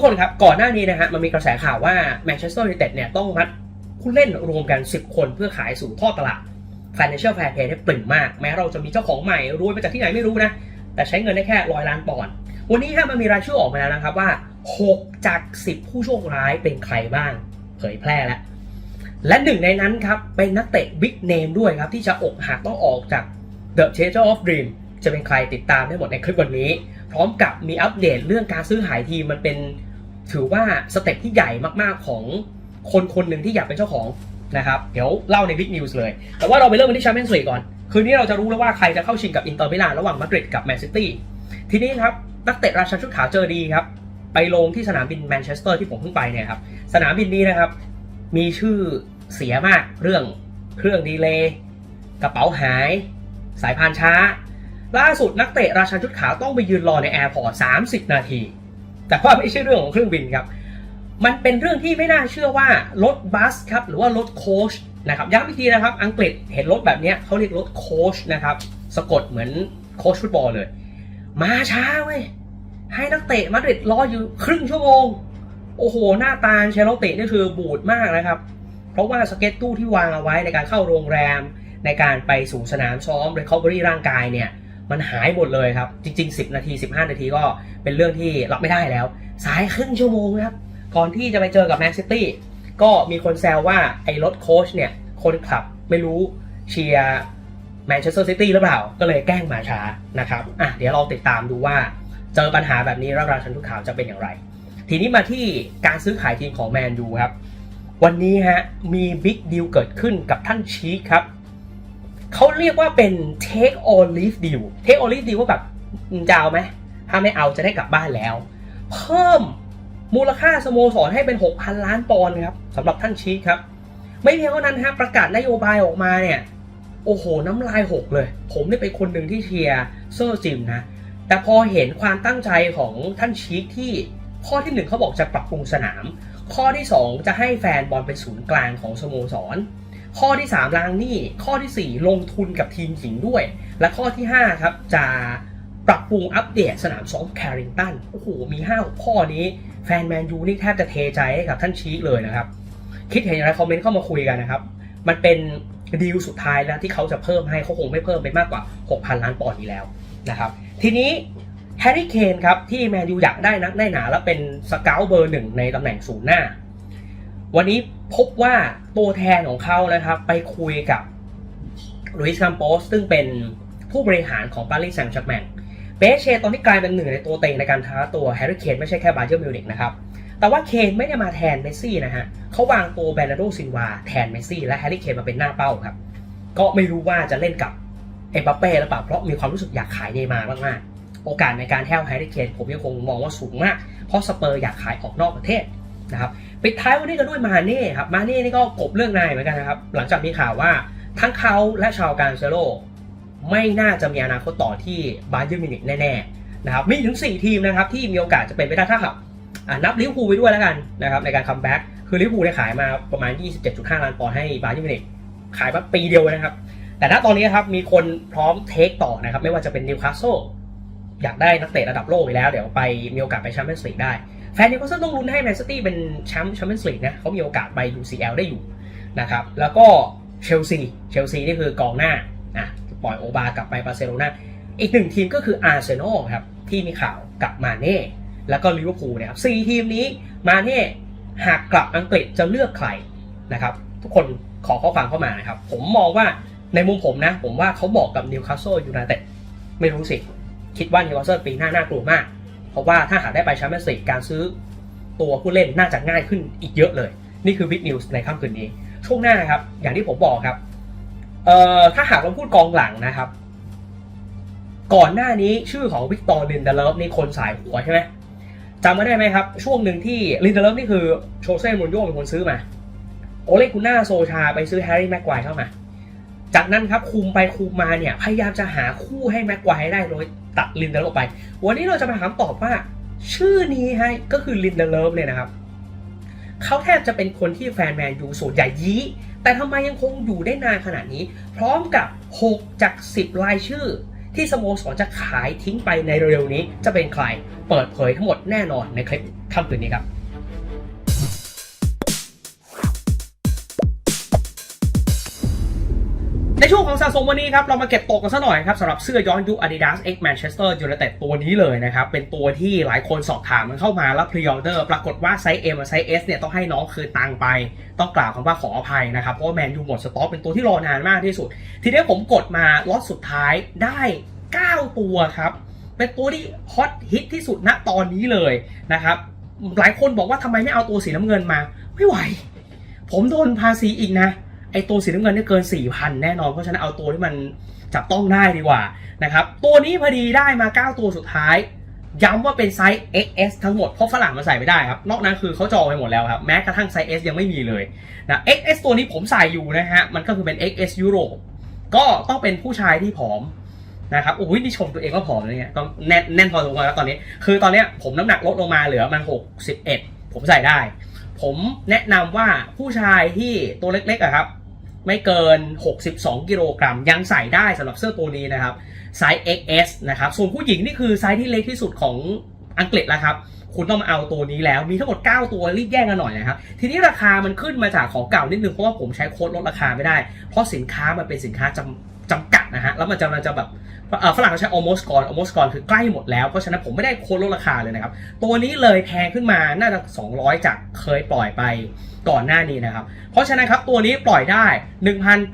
กคนครับก่อนหน้านี้นะฮะมันมีกระแสข่าวว่าแมนเชสเตอร์ยูไนเต็ดเนี่ยต้องมัดผู้เล่นรวมกัน 10 คนเพื่อขายสู่ท่อตลาด Financial Fair Play ได้ปริ่มมาก แม้เราจะมีเจ้าของใหม่รวยมาจากที่ไหนไม่รู้นะ แต่ใช้เงินได้แค่ร้อยล้านปอนด์วันนี้ฮะมันมีรายชื่อออกมาแล้วนะครับว่า 6 จาก 10 ผู้โชคร้ายเป็นใครบ้าง เผยแพร่แล้ว และหนึ่งในนั้นครับ เป็นนักเตะบิ๊กเนมด้วยครับ ที่จะอกหักต้องออกจาก The Chaser of Dream จะเป็นใครติดตามได้หมดในคลิปวันนี้ พร้อมกับมีอัปเดตเรื่องการซื้อขายทีมมันเป็น ถือว่าสเต็ปที่ใหญ่มากๆของคนคนหนึ่งที่อยากเป็นเจ้าของนะครับ เดี๋ยวเล่าใน Big News เลย แต่ว่าเราไปเริ่มกันที่แชมเปี้ยนส์ลีกก่อน คืนนี้เราจะรู้แล้วว่าใครจะเข้าชิงกับอินเตอร์มิลานระหว่างมาดริดกับแมนซิตี้ทีนี้ครับนักเตะราชันชุดขาวเจอดีครับ ไปลงที่สนามบินแมนเชสเตอร์ที่ผมเพิ่งไปเนี่ยครับสนามบินนี้นะครับ มีชื่อเสียมากเรื่องเครื่องดีเลย์กระเป๋าหาย สายพานช้า ล่าสุดนักเตะราชันชุดขาวต้องไปยืนรอในแอร์พอร์ต30 นาที แต่ว่าไม่ใช่เรื่องของเครื่องบินครับ มันเป็นเรื่องที่ไม่น่าเชื่อว่ารถบัสครับหรือว่ารถโคชนะครับย้ำอีกทีนะครับ อังกฤษเห็นรถแบบนี้เขาเรียกรถโคชนะครับ สะกดเหมือนโคชฟุตบอลเลย มาช้าเว้ยให้นักเตะมาดริดรออยู่ครึ่งชั่วโมง โอ้โห หน้าตาเชลโลเตะนี่คือบูดมากนะครับ เพราะว่าสเก็ตตู้ที่วางเอาไว้ในการเข้าโรงแรม ในการไปสู่สนามซ้อม recovery ร่างกายเนี่ย มันหายหมดเลยครับ จริง ๆ 10 นาที 15 นาทีก็เป็นเรื่องที่รับไม่ได้แล้ว สายครึ่งชั่วโมงครับ ก่อนที่จะไปเจอกับแมนซิตี้ก็มีคนแซวว่าไอ้รถโค้ชเนี่ยคนขับไม่รู้เชียร์แมนเชสเตอร์ซิตี้หรือเปล่า ก็เลยแกล้งมาช้านะครับอะเดี๋ยวเราติดตามดูว่าเจอปัญหาแบบนี้แล้วราชันทุกข่าวจะเป็นอย่างไร ทีนี้มาที่การซื้อขายทีมของแมนยูครับ วันนี้ฮะมีบิ๊กดีลเกิดขึ้นกับท่านชีคครับ เขาเรียกว่าเป็น take or leave deal take or leave deal ว่าแบบจะเอาไหมถ้าไม่เอาจะได้กลับบ้านแล้ว เพิ่มมูลค่าสโมสรให้เป็น 6,000 ล้านปอนด์ครับสำหรับท่านชีคครับ ไม่เพียงเท่านั้นฮะประกาศนโยบายออกมาเนี่ย โอ้โห น้ำลายหกเลย ผมนี่เป็นคนหนึ่งที่เชียร์เซอร์จิมนะ แต่พอเห็นความตั้งใจของท่านชีคที่ข้อที่หนึ่งเขาบอกจะปรับปรุงสนาม ข้อที่สองจะให้แฟนบอลเป็นศูนย์กลางของสโมสร ข้อที่ 3 ล้างหนี้ ข้อทีสี่ 4 ลงทุนกับทีมหญิงด้วย และข้อที่ 5 ครับ จะปรับปรุงอัปเดตสนามซ้อมแคริงตัน โอ้โห มี5้าข้อนี้ แฟนแมนยูนี่แทบจะเทใจให้กับท่านชีคเลยนะครับ คิดเห็นอย่างไรคอมเมนต์เข้ามาคุยกันนะครับ มันเป็นดีลสุดท้ายแล้วที่เขาจะเพิ่มให้เขาคงไม่เพิ่มไปมากกว่า 6,000 ล้านปอนด์นี้แล้วนะครับ ทีนี้แฮร์รี่เคนครับที่แมนยูอยากได้นักแน่หนา และเป็นสเกลเบอร์หนึ่งในตำแหน่งศูนย์หน้า วันนี้พบว่าตัวแทนของเขานะครับ ไปคุยกับลุยส์คัมโปสซึ่งเป็นผู้บริหารของปารีสแซงต์แชร์แมงเบเชตอนนี้กลายเป็นหนึ่งในตัวเต็งในการท้าตัวแฮร์รี่เคนไม่ใช่แค่บาเยอร์มิวนิกนะครับแต่ว่าเคนไม่ได้มาแทนเมสซี่นะฮะเขาวางตัวแบรนาร์โดซินวาแทนเมสซี่และแฮร์รี่เคนมาเป็นหน้าเป้าครับ ก็ไม่รู้ว่าจะเล่นกับเอ็มบัปเป้หรือเปล่าเพราะมีความรู้สึกอยากขายเนย์มาร์มากๆ โอกาสในการแห้วแฮร์รี่เคนผมยังคงมองว่าสูงมาก เพราะสเปอร์อยากขายออกนอกประเทศนะครับ ปิดท้ายวันนี้กันด้วยมาเน่ครับมาเน่นี่ก็กบเรื่องนายเหมือนกันนะครับ หลังจากมีข่าวว่าทั้งเขาและชาวการเซโลไม่น่าจะมีอนาคตต่อที่บาเยอร์มิวนิกแน่ๆนะครับมีถึง 4 ทีมนะครับที่มีโอกาสจะเป็นไปได้ถ้าขับนับลิเวอร์พูลไปด้วยแล้วกันนะครับในการคัมแบ็กคือลิเวอร์พูลได้ขายมาประมาณ 27.5 ล้านปอนด์ให้บาเยอร์มิวนิกขายมาปีเดียวเลยนะครับ แต่ณตอนนี้ครับมีคนพร้อมเทคต่อนะครับไม่ว่าจะเป็นนิวคาสเซิลอยากได้นักเตะระดับโลกไปแล้ว เดี๋ยวไปมีโอกาสไปแชมเปี้ยนส์ลีกได้ แฟนนิวคาสเซิลต้องลุ้นให้แมนซิตี้เป็นแชมป์แชมเปี้ยนส์ลีกนะเขามีโอกาสไป UCL ได้อยู่นะครับแล้วก็เชลซีเชลซีนี่คือกองหน้าอะปล่อยโอบากลับไปบาร์เซโลนาอีกหนึ่งทีมก็คืออาร์เซนอลครับที่มีข่าวกับมาเน่แล้วก็ลิเวอร์พูลนี่ยครับสี่ทีมนี้มาเน่หากกลับอังกฤษจะเลือกใครนะครับทุกคนขอข้อความเข้ามานะครับ ผมมองว่าในมุมผมนะ ผมว่าเขาบอกกับนิวคาสเซิลยูไนเต็ดไม่รู้สิ คิดว่านิวคาสเซิลปีหน้าน่ากลัวมาก เพราะว่าถ้าหากได้ไปแชมเปี้ยนส์ลีกการซื้อตัวผู้เล่นน่าจะง่ายขึ้นอีกเยอะเลย นี่คือบิ๊กนิวส์ในค่ำคืนนี้ ช่วงหน้าครับ อย่างที่ผมบอกครับเอ่อถ้าหากเราพูดกองหลังนะครับ ก่อนหน้านี้ชื่อของวิกตอร์ลินเดเลฟนี่คนสายหัวใช่ไหมจำไม่ได้ไหมครับ ช่วงหนึ่งที่ลินเดเลฟนี่คือโชเซ่มูนโญ่เป็นคนซื้อมา โอเลกุน่าโซชาไปซื้อแฮร์รี่แม็กควายเข้ามา จากนั้นครับคุมไปคุมมาเนี่ยพยายามจะหาคู่ให้แม็กควายได้โดยตัดลินเดเลฟออกไป วันนี้เราจะมาถามตอบว่า ชื่อนี้ให้ก็คือลินเดเลฟเนี่ยนะครับเขาแทบจะเป็นคนที่แฟนแมนยูส่วนใหญ่ยี้แต่ทำไมยังคงอยู่ได้นานขนาดนี้ พร้อมกับ 6 จาก 10 รายชื่อ ที่สโมสรจะขายทิ้งไปในเร็วๆนี้จะเป็นใคร เปิดเผยทั้งหมดแน่นอนในคลิปค่ำคืนนี้ครับ ในช่วงของสะสมวันนี้ครับ เรามาเก็บตกกันซะหน่อยครับสำหรับเสื้อย้อนยุค Adidas X Manchester United ตัวนี้เลยนะครับ เป็นตัวที่หลายคนสอบถามมันเข้ามาแล้วพรีออเดอร์ปรากฏว่าไซส์ M กับไซส์ S เนี่ยต้องให้น้องคืนตังค์ไป ต้องกล่าวคำว่าขออภัยนะครับ เพราะแมนยูหมดสต็อกเป็นตัวที่รอนานมากที่สุด ทีนี้ผมกดมาล็อตสุดท้ายได้ 9 ตัวครับ เป็นตัวที่ฮอตฮิตที่สุดณตอนนี้เลยนะครับหลายคนบอกว่าทำไมไม่เอาตัวสีน้ำเงินมา ไม่ไหว ผมโดนภาษีอีกนะ ไอตัวสีน้ำเงินเนี่ยเกิน 4,000 แน่นอน เพราะฉะนั้นเอาตัวที่มันจับต้องได้ดีกว่านะครับ ตัวนี้พอดีได้มา 9 ตัวสุดท้าย ย้ำว่าเป็นไซส์ XS ทั้งหมด เพราะฝรั่งมันใส่ไม่ได้ครับ นอกนั้นคือเขาจองไปหมดแล้วครับ แม้กระทั่งไซส์ S ยังไม่มีเลยนะ XS ตัวนี้ผมใส่อยู่นะฮะ มันก็คือเป็น XS ยุโรป ก็ต้องเป็นผู้ชายที่ผอมนะครับโอ้ยนี่ชมตัวเองว่าผอมเลยเนี่ยต้องแน่นแน่นพอสมควรแล้วตอนนี้ คือตอนเนี้ยผมน้ำหนักลดลงมาเหลือมัน61 ผมใส่ได้ ผมแนะนำว่าผู้ชายที่ตัวเล็กๆอะครับ ไม่เกิน 62 กิโลกรัม ยังใส่ได้สำหรับเสื้อตัวนี้นะครับไซส์ XS นะครับส่วนผู้หญิงนี่คือไซส์ที่เล็กที่สุดของอังกฤษแล้วครับคุณต้องมาเอาตัวนี้แล้วมีทั้งหมด 9 ตัวรีบแย่งกันหน่อยนะครับ ทีนี้ราคามันขึ้นมาจากของเก่านิดนึงเพราะว่าผมใช้โค้ดลดราคาไม่ได้ เพราะสินค้ามันเป็นสินค้าจำ จำกัดนะฮะ แล้วมันจะมันจะแบบฝรั่งเขาใช้ almost gone almost gone คือใกล้หมดแล้ว เพราะฉะนั้นผมไม่ได้โค้ดลดราคาเลยนะครับ ตัวนี้เลยแพงขึ้นมาน่าจะ 200 จากเคยปล่อยไปก่อนหน้านี้นะครับ เพราะฉะนั้นครับตัวนี้ปล่อยได้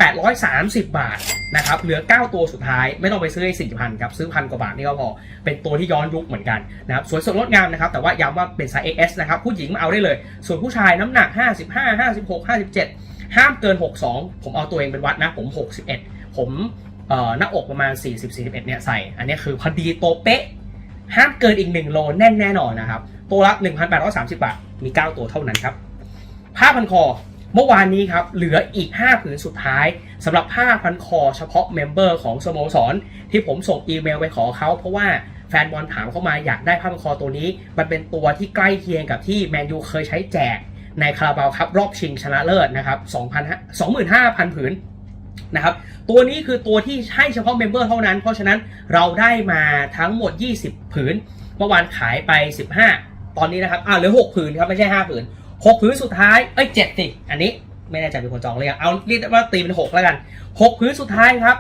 1,830 บาทนะครับ เหลือ 9 ตัวสุดท้ายไม่ต้องไปซื้อให้4,000ครับ ซื้อพันกว่าบาทนี่ก็พอ เป็นตัวที่ย้อนยุคเหมือนกันนะครับ สวยสดงดงามนะครับ แต่ว่าย้ำว่าเป็นไซส์ XS นะครับ ผู้หญิงมาเอาได้เลย ส่วนผู้ชายน้ำหนัก 55 56 57 ห้ามเกิน 62 ผมเอาตัวเองเป็นวัดนะผม 61 ผมเอ่อหน้าอกประมาณ 40 41เนี่ยใส่ อันนี้คือพอดีโตเป๊ะ ห้ามเกินอีก 1 โลแน่นแน่นอนนะครับ ตัวละ 1,830 บาท มี 9 ตัวเท่านั้นครับ ผ้าพันคอ เมื่อวานนี้ครับ เหลืออีก 5 ผืนสุดท้ายสำหรับผ้าพันคอเฉพาะเมมเบอร์ของสโมสร ที่ผมส่งอีเมลไปขอเขาเพราะว่าแฟนบอลถามเข้ามาอยากได้ผ้าพันคอตัวนี้ มันเป็นตัวที่ใกล้เคียงกับที่แมนยูเคยใช้แจกในคาราบาวครับรอบชิงชนะเลิศนะครับ 2,000 25,000 ผืน นะครับ ตัวนี้คือตัวที่ให้เฉพาะเมมเบอร์เท่านั้น เพราะฉะนั้นเราได้มาทั้งหมด 20 ผืน เมื่อวานขายไป 15 ตอนนี้นะครับ อ่าเหลือ 6 ผืนครับไม่ใช่ 5 ผืน 6 ผืนสุดท้าย เอ้ย 7 สิ อันนี้ไม่แน่ใจเป็นคนจองเลยเอาเรียกว่าตีเป็น 6 แล้วกัน 6 ผืนสุดท้ายครับ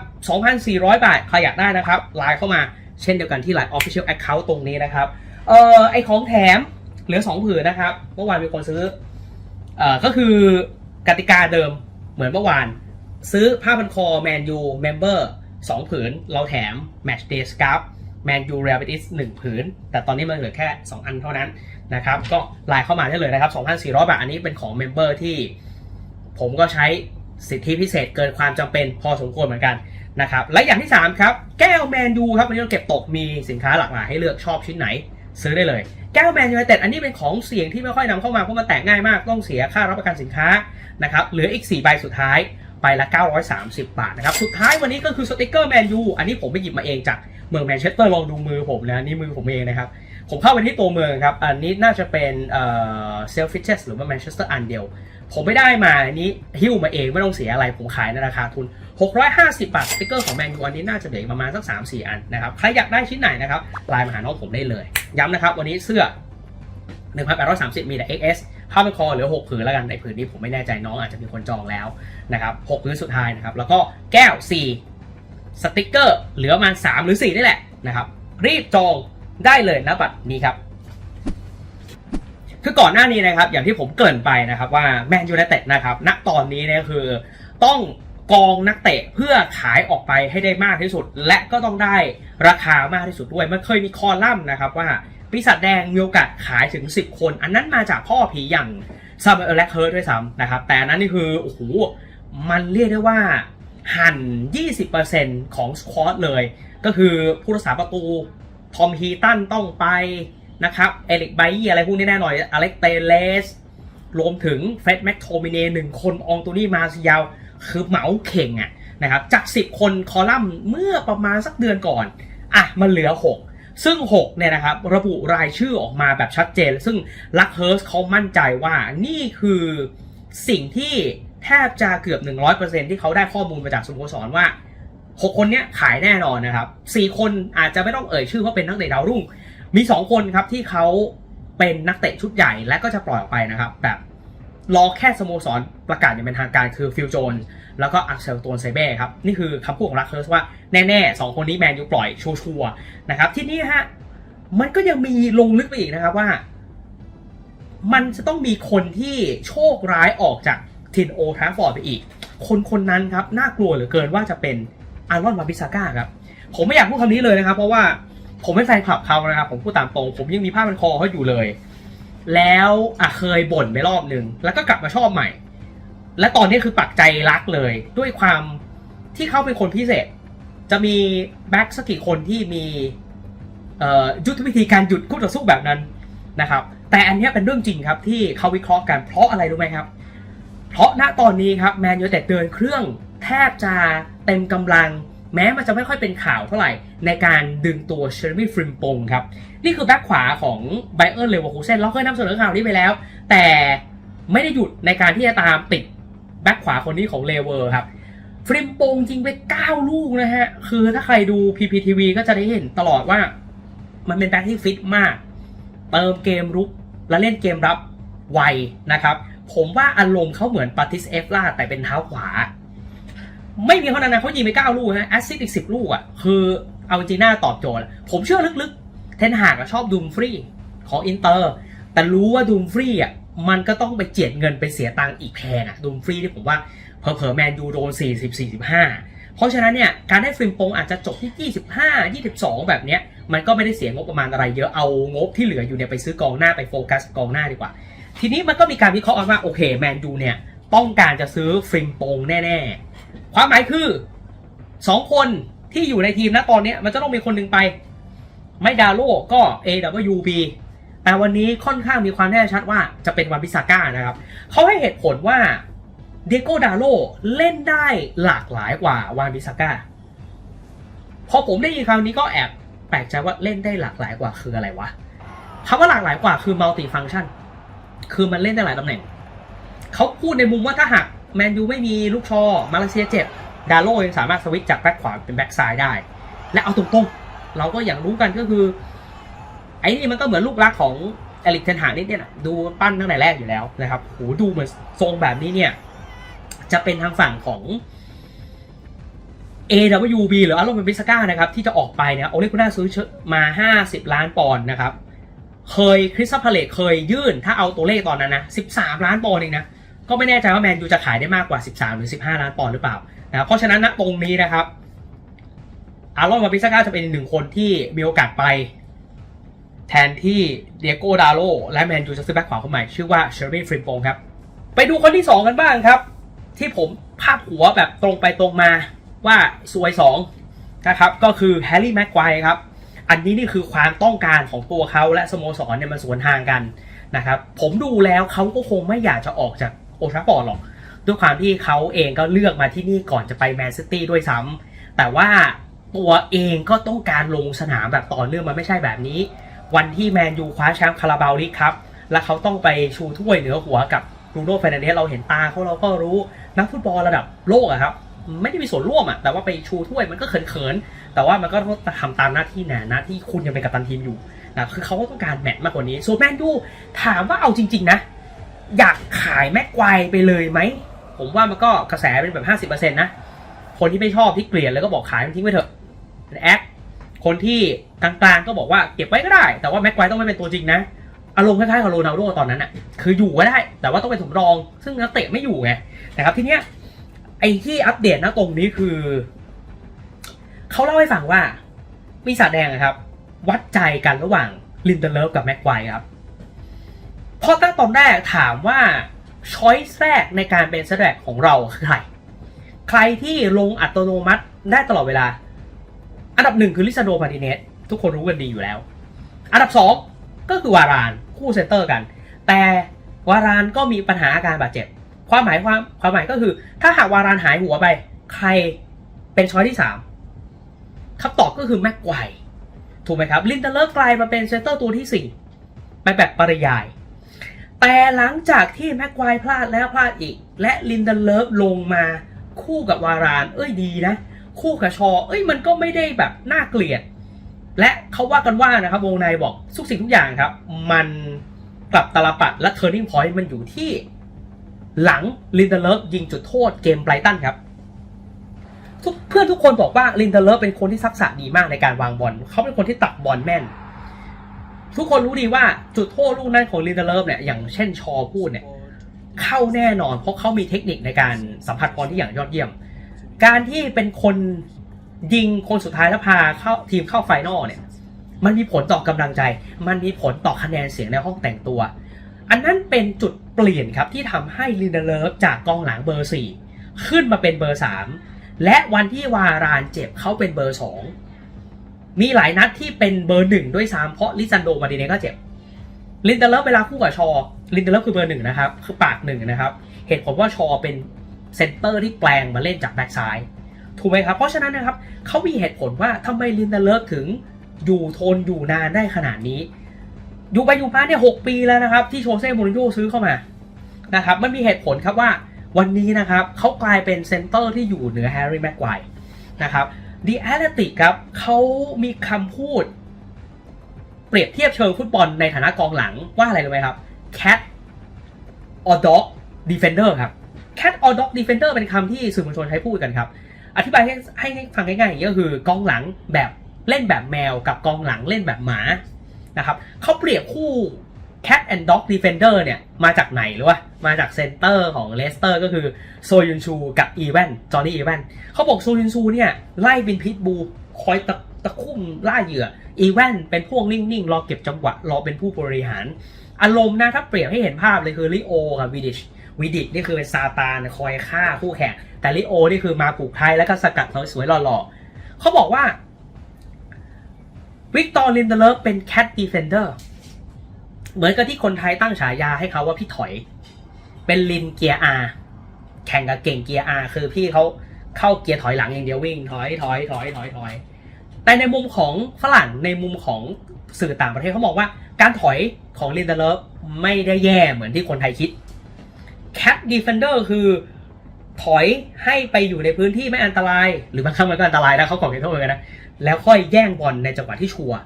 2,400 บาท ใครอยากได้นะครับ ไลน์เข้ามา เช่นเดียวกันที่ไลน์ Official Account ตรงนี้นะครับ เอ่อ ไอของแถมเหลือ 2 ผืนนะครับ เมื่อวานมีคนซื้อ เอ่อ ก็คือกติกาเดิมเหมือนเมื่อวาน ซื้อผ้าพันคอแมนยูเมมเบอร์2ผืน เราแถม Match Day Scarf แมนยูเรียล i ิ s 1ผืน แต่ตอนนี้มันเหลือแค่ 2 อันเท่านั้นนะครับ ก็ไลน์เข้ามาได้เลยนะครับ 2,400 บาท อันนี้เป็นของเมมเบอร์ที่ผมก็ใช้สิทธิพิเศษเกินความจำเป็นพอสมควรเหมือนกันนะครับ และอย่างที่ 3 ครับ แก้วแมนยูครับวันนี้เราเก็บตกมีสินค้าหลากหลายให้เลือกชอบชิ้นไหน ซื้อได้เลย แก้วแมนยูไนเต็ดอันนี้เป็นของเสี่ยงที่ไม่ค่อยนำเข้ามาเพราะมันแตกง่ายมากต้องเสียค่ารับประกันสินค้านะครับเหลืออีก4ใบสุดท้าย ใบละ 930 บาทนะครับ สุดท้ายวันนี้ก็คือสติกเกอร์แมนยู อันนี้ผมไปหยิบมาเองจากเมืองแมนเชสเตอร์ลองดูมือผมนะนี่มือผมเองนะครับ ผมเข้าไปที่ตัวเมืองครับ อันนี้น่าจะเป็นเซลฟิชเชสหรือว่าแมนเชสเตอร์อันเดียว ผมไม่ได้มาอันนี้หิ้วมาเองไม่ต้องเสียอะไร ผมขายในราคาทุน 650 บาทสติกเกอร์ของแมนยูอันนี้น่าจะเหลือประมาณสัก 3-4 อันนะครับ ใครอยากได้ชิ้นไหนนะครับไลน์มาหาน้องผมได้เลย ย้ำนะครับวันนี้เสื้อ 1,830 มีแต่ XS ผ้าพันคอเหลือ 6 ผืนแล้วกันในผืนนี้ผมไม่แน่ใจน้องอาจจะมีคนจองแล้วนะครับ6ผืนสุดท้ายนะครับแล้วก็แก้ว 4 สติกเกอร์ เหลือประมาณ 3 หรือ 4 นี่แหละนะครับรีบจองได้เลยนะบัตรนี้ครับคือก่อนหน้านี้นะครับอย่างที่ผมเกริ่นไปนะครับว่าแมนยูไนเต็ดนะครับณตอนนี้เนี่ยคือต้องกองนักเตะเพื่อขายออกไปให้ได้มากที่สุด และก็ต้องได้ราคามากที่สุดด้วยมันเคยมีคอลัมน์นะครับว่า ปีศาจแดงมีโอกาสขายถึง 10 คน อันนั้นมาจากพ่อผีอย่างซามเอลแลคเฮิร์ด้วยซ้ำนะครับ แต่อันนั้นนี่คือโอ้โหมันเรียกได้ว่าหั่น 20%ของสควอตเลย ก็คือผู้รักษาประตูทอมฮีตันต้องไปนะครับ เอริกไบยี่อะไรพวกนี้แน่นอนอเล็กเตเลส รวมถึงเฟร็ดแม็กโทมิเน่หนึ่งคนอองตัวนี้มาซิยาว คือเหมาเข่งอะนะครับ จาก 10 คนคอลัมน์เมื่อประมาณสักเดือนก่อน อะ มันเหลือ 6 ซึ่ง 6 เนี่ยนะครับ ระบุรายชื่อออกมาแบบชัดเจน ซึ่งลักเฮิร์สเขามั่นใจว่านี่คือสิ่งที่แทบจะเกือบ 100%ที่เขาได้ข้อมูลมาจากสโมสรว่าหกคนเนี้ยขายแน่นอนนะครับสี่คนอาจจะไม่ต้องเอ่ยชื่อว่าเป็นนักเตะดาวรุ่ง มีสองคนครับที่เขาเป็นนักเตะชุดใหญ่และก็จะปล่อยออกไปนะครับแบบ รอแค่สโมสรประกาศอย่างเป็นทางการคือฟิลโจน แล้วก็อักเซลโตนไซเบ้ครับ นี่คือคำพูดของลักเคิร์สว่าแน่ๆสองคนนี้แมนยูปล่อยชัวร์ๆนะครับ ที่นี่ฮะมันก็ยังมีลงลึกไปอีกนะครับว่า มันจะต้องมีคนที่โชคร้ายออกจากทินโอทราฟอร์ดไปอีก คนคนนั้นครับ น่ากลัวเหลือเกินว่าจะเป็นอารอนวาบิซาก้าครับ ผมไม่อยากพูดคำนี้เลยนะครับ เพราะว่าผมเป็นแฟนคลับเขานะครับ ผมพูดตามตรง ผมยังมีผ้าพันคอเขาอยู่เลย แล้วอะเคยบ่นไปรอบหนึ่งแล้วก็กลับมาชอบใหม่ และตอนนี้คือปักใจรักเลย ด้วยความที่เขาเป็นคนพิเศษ จะมีแบ็กสักกี่คนที่มียุทธวิธีการหยุดคู่ต่อสู้แบบนั้นนะครับ แต่อันนี้เป็นเรื่องจริงครับที่เขาวิเคราะห์กันเพราะอะไรรู้ไหมครับ เพราะณตอนนี้ครับแมนยูแต่เดินเครื่องแทบจะเต็มกำลัง แม้มันจะไม่ค่อยเป็นข่าวเท่าไหร่ในการดึงตัวเชอร์มี่ฟริมปงครับ นี่คือแบ็คขวาของไบเออร์เลเวอร์คูเซนเราเคยนำเสนอข่าวนี้ไปแล้ว แต่ไม่ได้หยุดในการที่จะตามติดแบ็คขวาคนนี้ของเลเวอร์ครับฟริมปงจริงไป 9 ลูกนะฮะ คือถ้าใครดู PPTV ก็จะได้เห็นตลอดว่า มันเป็นแบ็คที่ฟิตมาก เติมเกมรุกและเล่นเกมรับไวนะครับ ผมว่าอารมณ์เขาเหมือนปาติสเอฟล่าแต่เป็นเท้าขวา ไม่มีเท่านั้นนะเขายิงไป9ลูกนะแอสซิสต์อีก10ลูกอะคือเอาจริงๆน่าตอบโจทย์ผมเชื่อลึกๆ เทนหากชอบดูมฟรีของอินเตอร์ แต่รู้ว่าดูมฟรีอะมันก็ต้องไปเจียดเงินไปเสียตังค์อีกแพงอะดูมฟรีที่ผมว่าเผลอๆแมนยูโดน40 45เพราะฉะนั้นเนี่ยการได้ฟริมปงอาจจะจบที่ 25 22 แบบเนี้ยมันก็ไม่ได้เสียงบประมาณอะไรเยอะเอางบที่เหลืออยู่เนี่ยไปซื้อกองหน้าไปโฟกัสกองหน้าดีกว่า ทีนี้มันก็มีการวิเคราะห์ว่าโอเคแมนยูเนี่ยต้องการจะซื้อฟริมปงแน่ๆ ความหมายคือ2คนที่อยู่ในทีมนะตอนนี้มันจะต้องมีคนหนึ่งไป ไม่ดาโลก็ AWB แต่วันนี้ค่อนข้างมีความแน่ชัดว่าจะเป็นวันพิซาก้านะครับเขาให้เหตุผลว่าเดโกดาโลเล่นได้หลากหลายกว่าวานบิซาก้าพอผมได้ยินคำนี้ก็แอบแปลกใจว่าเล่นได้หลากหลายกว่าคืออะไรวะคำว่าหลากหลายกว่าคือมัลติฟัง c t ชัน คือมันเล่นได้หลายตำแหน่ง เขาพูดในมุมว่าถ้าหาก แมนยูไม่มีลูกชอ มาเลเซียเจ็บ ดาโลยังสามารถสวิตจากแบ็คขวาเป็นแบ็คซ้ายได้ และเอาตรงๆ เราก็อย่างรู้กันก็คือ ไอ้นี่มันก็เหมือนลูกรักของเอลิกเทนหานิดเนี่ยนะดูปั้นตั้งแต่แรกอยู่แล้วนะครับโหดูเหมือนทรงแบบนี้เนี่ย จะเป็นทางฝั่งของ AWB หรืออารมณ์เป็นบิสก้านะครับ ที่จะออกไปเนี่ยโอเลกุน่าซื้อมา 50 ล้านปอนด์นะครับ เคยคริสตัลพาเลตเคยยื่นถ้าเอาตัวเลขตอนนั้นนะ 13 ล้านปอนด์เองนะ ก็ไม่แน่ใจว่าแมนยูจะขายได้มากกว่า 13 หรือ 15 ล้านปอนด์หรือเปล่านะครับเพราะฉะนั้นณตรงนี้นะครับอารอนมาบิสก้าจะเป็นหนึ่งคนที่มีโอกาสไป แทนที่เดียโกดาโลและแมนยูจะซื้อแบ็คขวาคนใหม่ ชื่อว่าเชอร์รี่ฟริมโปงครับ ไปดูคนที่ 2 กันบ้างครับ ที่ผมพาดหัวแบบตรงไปตรงมาว่าซวย2นะครับก็คือแฮร์รี่แม็กควายครับอันนี้นี่คือความต้องการของตัวเขาและสโมสรเนี่ยมันสวนทางกันนะครับผมดูแล้วเขาก็คงไม่อยากจะออกจาก โอทราฟอร์ดหรอกด้วยความที่เขาเองก็เลือกมาที่นี่ก่อนจะไปแมนซิตี้ด้วยซ้ำแต่ว่าตัวเองก็ต้องการลงสนามแบบต่อเนื่องมันไม่ใช่แบบนี้ วันที่แมนยูคว้าแชมป์คาราบาลีกครับ แล้วเขาต้องไปชูถ้วยเหนือหัวกับรูโน่เฟรนันเดสเราเห็นตาเขาเราก็รู้นักฟุตบอลระดับโลกอะครับ ไม่ได้มีส่วนร่วมอะแต่ว่าไปชูถ้วยมันก็เขินๆ แต่ว่ามันก็ต้องทำตามหน้าที่นะหน้าที่คุณยังเป็นกัปตันทีมอยู่นะคือเขาก็ต้องการแมตช์มากกว่านี้ส่วนแมนยูถามว่าเอาจริง ๆ นะ อยากขายแม็กไกวไปเลยไหม ผมว่ามันก็กระแสเป็นแบบ50%นต์นะ คนที่ไม่ชอบที่เกลียดเลยก็บอกขายมันทิ้งไปเถอะเป็นแอคคนที่กลางๆก็บอกว่าเก็บไว้ก็ได้ แต่ว่าแม็กไกวต้องไม่เป็นตัวจริงนะอารมณ์คล้ายๆกับโรนัลโดตอนนั้นอะคืออยู่ก็ได้ แต่ว่าต้องเป็นสำรอง ซึ่งนักเตะไม่อยู่ไงนะครับทีเนี้ยไอ้ที่อัปเดตนะตรงนี้คือเขาเล่าให้ฟังว่าปีศาจแดงอะครับ วัดใจกันระหว่างลินเดเลฟกับแม็กไกวครับ เพราะตั้งตอนแรกถามว่าช้อยแรกในการเป็นแสดงของเราคือใคร ใครที่ลงอัตโนมัติได้ตลอดเวลา อันดับหนึ่งคือลิซาโดมาติเนสทุกคนรู้กันดีอยู่แล้ว อันดับสองก็คือวารานคู่เซนเตอร์กัน แต่วารานก็มีปัญหาอาการบาดเจ็บ ความหมายความความหมายก็คือ ถ้าหากวารานหายหัวไป ใครเป็นช้อยที่สามคำตอบก็คือแม็กไกว์ถูกไหมครับ ลินเดเลอร์กลายมาเป็นเซนเตอร์ตัวที่สี่ไปแบบปริยาย แต่หลังจากที่แม็กไกวร์พลาดแล้วพลาดอีก และลินเดเลิฟลงมาคู่กับวาราน เอ้ยดีนะ คู่กับชอ เอ้ยมันก็ไม่ได้แบบน่าเกลียด และเขาว่ากันว่านะครับ วงในบอกทุกสิ่งทุกอย่างครับ มันกลับตาลปัดและ turning point มันอยู่ที่ หลังลินเดเลิฟยิงจุดโทษเกมไบรตันครับทุกเพื่อนทุกคนบอกว่าลินเดเลิฟเป็นคนที่ทักษะดีมากในการวางบอลเขาเป็นคนที่ตักบอลแม่น ทุกคนรู้ดีว่าจุดโทษลูกนั้นของลินเดเลฟเนี่ยอย่างเช่นชอพูดเนี่ยเข้าแน่นอน เพราะเขามีเทคนิคในการสัมผัสบอลที่อย่างยอดเยี่ยม การที่เป็นคนยิงคนสุดท้ายแล้วพาเข้าทีมเข้าไฟนอลเนี่ย มันมีผลต่อกำลังใจ มันมีผลต่อคะแนนเสียงในห้องแต่งตัว อันนั้นเป็นจุดเปลี่ยนครับที่ทำให้ลินเดเลฟจากกองหลังเบอร์4ขึ้นมาเป็นเบอร์3และวันที่วารานเจ็บเขาเป็นเบอร์2 มีหลายนัดที่เป็นเบอร์หนึ่งด้วยซ้ำเพราะลิซันโดมาดิเนก็เจ็บลินเดเลฟเวลาคู่กับชอลินเดเลฟคือเบอร์หนึ่งนะครับคือปากหนึ่งนะครับ เหตุผลว่าชอเป็นเซนเตอร์ที่แปลงมาเล่นจากแบ็กซ้ายถูกไหมครับ เพราะฉะนั้นนะครับเขามีเหตุผลว่าทำไมลินเดเลฟถึงอยู่ทนอยู่นานได้ขนาดนี้ อยู่ไปอยู่มาเนี่ยหปีแล้วนะครับ ที่โชเซ่มูรินโญ่ซื้อเข้ามานะครับมันมีเหตุผลครับว่าวันนี้นะครับเขากลายเป็นเซนเตอร์ที่อยู่เหนือแฮร์รี่แม็กไกวร์นะครับ ดีแอตติกครับเขามีคำพูด เปรียบเทียบเชิงฟุตบอลในฐานะกองหลังว่าอะไรรู้ไหมครับ cat or dog defender ครับ cat or dog defender เป็นคำที่สื่อมวลชนใช้พูดกันครับ อธิบายให้ให้ให้ฟังง่ายๆอย่างนี้ก็คือกองหลังแบบเล่นแบบแมวกับกองหลังเล่นแบบหมานะครับเขาเปรียบคู่ cat and dog defender เนี่ยมาจากไหนหรือว่ามาจากเซนเตอร์ของเลสเตอร์ก็คือโซยุนชูกับอีแวนจอร์นี่อีแวนเขาบอกโซยุนชูเนี่ยไล่บินพิทบูคอยตะตะคุ่มล่าเหยื่ออีแวนเป็นพวกนิ่งๆ รอเก็บจังหวะ รอเป็นผู้บริหาร อารมณ์นะถ้าเปรียบให้เห็นภาพเลยคือลิโอกับวิดิชวิดิชนี่คือเป็นซาตานคอยฆ่าคู่แข่งแต่ลิโอนี่คือมาปลูกไทยแล้วก็สกัดสวยๆหล่อๆเขาบอกว่าวิกตอร์ลินเดเลฟเป็นแคทดีเฟนเดอร์ เหมือนกับที่คนไทยตั้งฉายาให้เขาว่าพี่ถอย เป็นลินเกียร์อาแข่งกับเก่งเกียร์อาคือพี่เขาเข้าเกียร์ถอยหลังอย่างเดียววิ่งถอยถอยถอยถอยถอย แต่ในมุมของฝรั่งในมุมของสื่อต่างประเทศเขาบอกว่า การถอยของลินเดเลฟไม่ได้แย่เหมือนที่คนไทยคิดแคทดีเฟนเดอร์คือถอยให้ไปอยู่ในพื้นที่ไม่อันตราย หรือบางครั้งมันก็อันตรายนะเขาก่อเกมโทษเหมือนกันนะแล้วค่อยแย่งบอลในจังหวะที่ชัวร์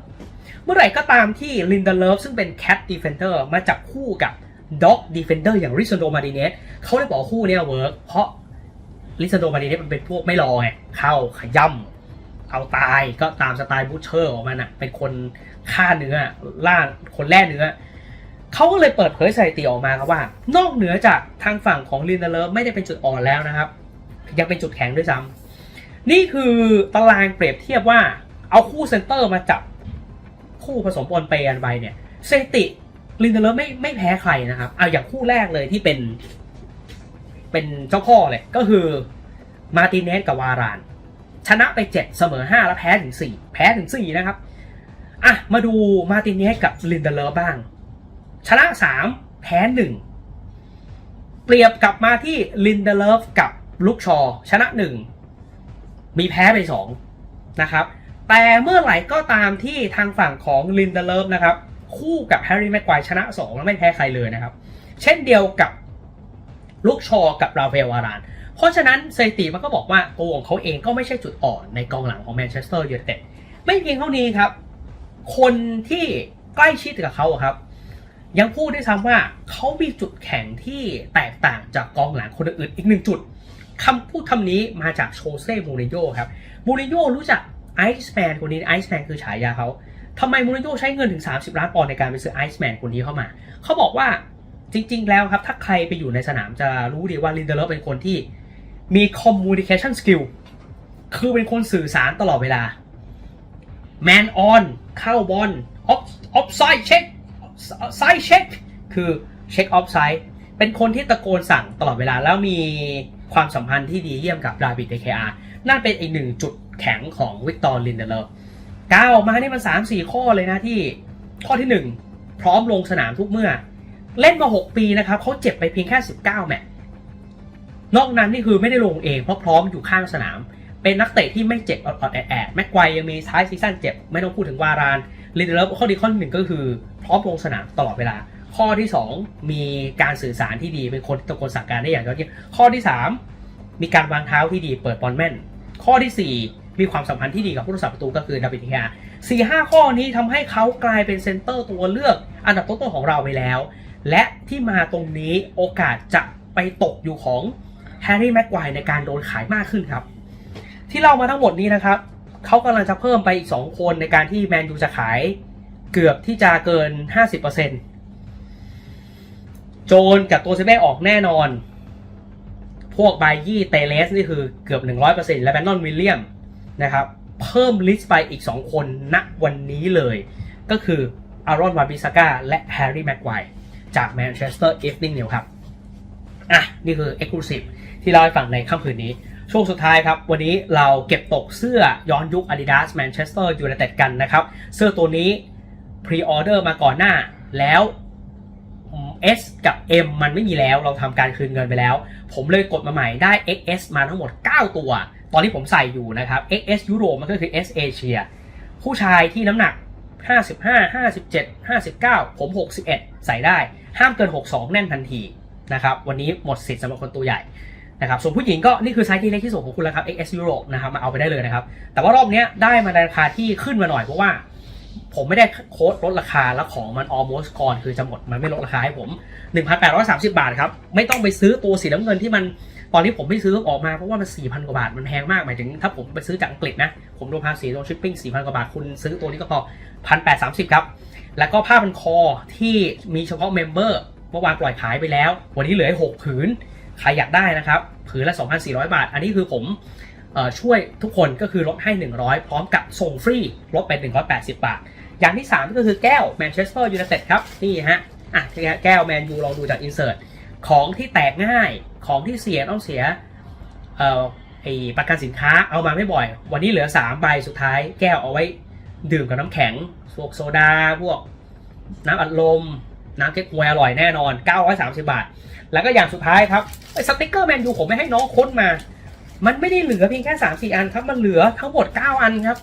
เมื่อไหร่ก็ตามที่ลินเดเลฟซึ่งเป็นแคทดีเฟนเดอร์มาจับคู่กับด็อกดีเฟนเดอร์อย่างริซ a โดมาดิเนสเขาเลยบอกคู่เนี้เวิร์กเพราะริซ a โดมาดิเนสมันเป็นพวกไม่รอไงเข้าขย่ำเอาตายก็ตามสไตล์บูชเชอร์ของมันอะเป็นคนฆ่าเนื้อล่าคนแล่เนื้อเขาก็เลยเปิดเผยสถิติออกมาครับว่า นอกเหนือจากทางฝั่งของลินเดเลฟไม่ได้เป็นจุดอ่อนแล้วนะครับ ยังเป็นจุดแข็งด้วยซ้ำนี่คือตารางเปรียบเทียบว่าเอาคู่เซนเตอร์มาจับ คู่ผสมปนเปกันไปเนี่ยสถิติลินเดเลฟไม่ไม่แพ้ใครนะครับเอาอย่างคู่แรกเลยที่เป็น เป็นเจ้าพ่อเลยก็คือมาติเนสกับวาราน ชนะไป7เสมอ5แล้วแพ้ถึง4แพ้ถึง4นะครับอะมาดูมาตินเนสกับลินเดเลฟบ้าง ชนะ3แพ้1เปรียบกลับมาที่ลินเดเลฟกับลุกชอ ชนะ1มีแพ้ไป2นะครับ แต่เมื่อไหร่ก็ตามที่ทางฝั่งของลินเดเลิฟนะครับ คู่กับแฮร์รี่แม็กควายชนะ 2 แล้วไม่แพ้ใครเลยนะครับ เช่นเดียวกับลุกชอกับราเฟลวาราน เพราะฉะนั้นสถิติมันก็บอกว่าตัวของเขาเองก็ไม่ใช่จุดอ่อนในกองหลังของแมนเชสเตอร์ยูไนเต็ดไม่เพียงเท่านี้ครับ คนที่ใกล้ชิดกับเขาครับ ยังพูดได้ซ้ำว่าเขามีจุดแข็งที่แตกต่างจากกองหลังคนอื่นอีกหนึ่งจุดคำพูดคำนี้มาจากโชเซ่มูรินโญ่ครับมูรินโญ่รู้จัก ไอซ์แมนคนนี้ไอซ์แมนคือฉายาเขาทำไมมูรินโญ่ใช้เงินถึง 30 ล้านปอนด์ในการไปซื้อไอซ์แมนคนนี้เข้ามา เขาบอกว่าจริง ๆ แล้วครับถ้าใครไปอยู่ในสนามจะรู้ดีว่าลินเดเลฟเป็นคนที่มี communication skill คือเป็นคนสื่อสารตลอดเวลา man on เข้าบอล off offside check side check คือเช็ค offside เป็นคนที่ตะโกนสั่งตลอดเวลาแล้วมีความสัมพันธ์ที่ดีเยี่ยมกับดาวิดเดคอานั่นเป็นอีกหนึ่งจุด แข็งของวิกตอร์ลินเดเลฟก้าวออกมานี่มัน3 4ข้อเลยนะที่ข้อที่1พร้อมลงสนามทุกเมื่อ เล่นมา6ปีนะครับเขาเจ็บไปเพียงแค่19แมตช์นอกนั้นนี่คือไม่ได้ลงเองเพราะพร้อมอยู่ข้างสนาม เป็นนักเตะที่ไม่เจ็บออดแอดแม็กไกวยังมีท้ายซีซั่นเจ็บ ไม่ต้องพูดถึงวารานลินเดเลฟข้อดีข้อหนึ่งก็คือ พร้อมลงสนามตลอดเวลาข้อที่ 2 มีการสื่อสารที่ดีเป็นคนที่ตะโกนสั่งการได้อย่างยอดเยี่ยมข้อที่ 3 มีการวางเท้าที่ดีเปิดบอลแม่น ข้อที่4 มีความสัมพันธ์ที่ดีกับผู้รักษาประตูก็คือดาวิดเฮียสี่ห้าข้อนี้ทำให้เขากลายเป็นเซนเตอร์ตัวเลือก อันดับต้นๆของเราไปแล้ว และที่มาตรงนี้โอกาสจะไปตกอยู่ของแฮร์รี่แม็กไกวในการโดนขายมากขึ้นครับ ที่เรามาทั้งหมดนี้นะครับเขากำลังจะเพิ่มไปอีก 2 คนในการที่แมนยูจะขายเกือบที่จะเกิน 50%โจนกับตัวเซเบ้ออกแน่นอน พวกไบยี่เตเลสนี่คือเกือบ 100%และแบนนอนวิลเลียม นะครับ เพิ่มลิสต์ไปอีก 2 คนณวันนี้เลย ก็คืออารอนวาบิสกาและแฮร์รี่แม็กไกวจากแมนเชสเตอร์ e อฟ n ิงนิวครับ อะ นี่คือ Exclusive ที่เล่าให้ฟังในค่ำคืนนี้ ช่วงสุดท้ายครับ วันนี้เราเก็บตกเสื้อย้อนยุค Adidas Manchester United กันนะครับ เสื้อตัวนี้พรีออเดอร์มาก่อนหน้าแล้ว S กับ M มันไม่มีแล้ว เราทำการคืนเงินไปแล้ว ผมเลยกดมาใหม่ได้ XS มาทั้งหมด 9 ตัว ตอนที่ผมใส่อยู่นะครับ XS ยุโรปมันก็คือ S เอเชียผู้ชายที่น้ำหนัก 55 57 59 ผม 61 ใส่ได้ ห้ามเกิน 62 แน่นทันทีนะครับ วันนี้หมดสิทธิ์สำหรับคนตัวใหญ่นะครับ ส่วนผู้หญิงก็นี่คือไซส์ที่เล็กที่สุดของคุณแล้วครับ XS Europe นะครับ มาเอาไปได้เลยนะครับ แต่ว่ารอบนี้ได้มาในราคาที่ขึ้นมาหน่อยเพราะว่าผมไม่ได้โค้ดลดราคาแล้วของมัน almost gone คือจะหมดมันไม่ลดราคาให้ผม 1,830 บาทครับ ไม่ต้องไปซื้อตัวสีน้ำเงินที่มัน ตอนนี้ผมไม่ซื้อออกมาเพราะว่ามัน4,000กว่าบาทมันแพงมากหมายถึงถ้าผมไปซื้อจากอังกฤษนะ ผมโดนภาษีโดนชิปปิ้ง4,000กว่าบาทคุณซื้อตัวนี้ก็พอ1,830ครับ แล้วก็ผ้าพันคอที่มีเฉพาะเมมเบอร์เมื่อวานปล่อยขายไปแล้ว วันนี้เหลือให้6ผืนใครอยากได้นะครับผืนละ 2,400 บาท อันนี้คือผมอช่วยทุกคนก็คือลดให้ 100 พร้อมกับส่งฟรีลดไป 180 บาท อย่างที่ 3 ก็คือแก้วแมนเชสเตอร์ยูไนเต็ดครับ นี่ฮะอะแก้วแมนยูลองดูจากอินเสิร์ตของที่แตกง่าย ของที่เสียต้องเสียเอ่อไอประกันสินค้าเอามาไม่บ่อย วันนี้เหลือ3ใบสุดท้ายแก้วเอาไว้ ดื่มกับน้ำแข็งพวกโซดาพวกน้ำอัดลม น้ำเก๊กฮวยอร่อยแน่นอน 930 บาท แล้วก็อย่างสุดท้ายครับสติกเกอร์แมนยูผมไม่ให้น้องค้นมา มันไม่ได้เหลือเพียงแค่ 3 4 อันครับ มันเหลือทั้งหมด 9 อันครับ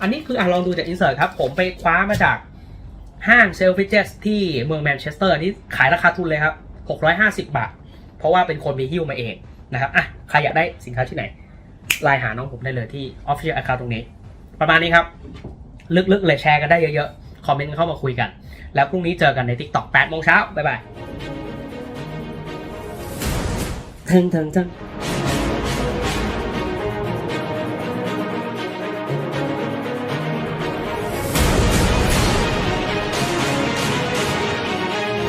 อันนี้คืออะลองดูจากอินเสิร์ตครับ ผมไปคว้ามาจากห้างเซลฟิเจสที่เมืองแมนเชสเตอร์นี่ขายราคาทุนเลยครับ 650 บาท เพราะว่าเป็นคนมีฮิ้วมาเองนะครับอะใครอยากได้สินค้าที่ไหนไลน์หาน้องผมได้เลยที่ Official Account ตรงนี้ ประมาณนี้ครับ ลึกๆเลยแชร์กันได้เยอะๆ คอมเมนต์เข้ามาคุยกัน แล้วพรุ่งนี้เจอกันใน TikTok 8โมงเช้าบ๊ายบายถึงถึงถึง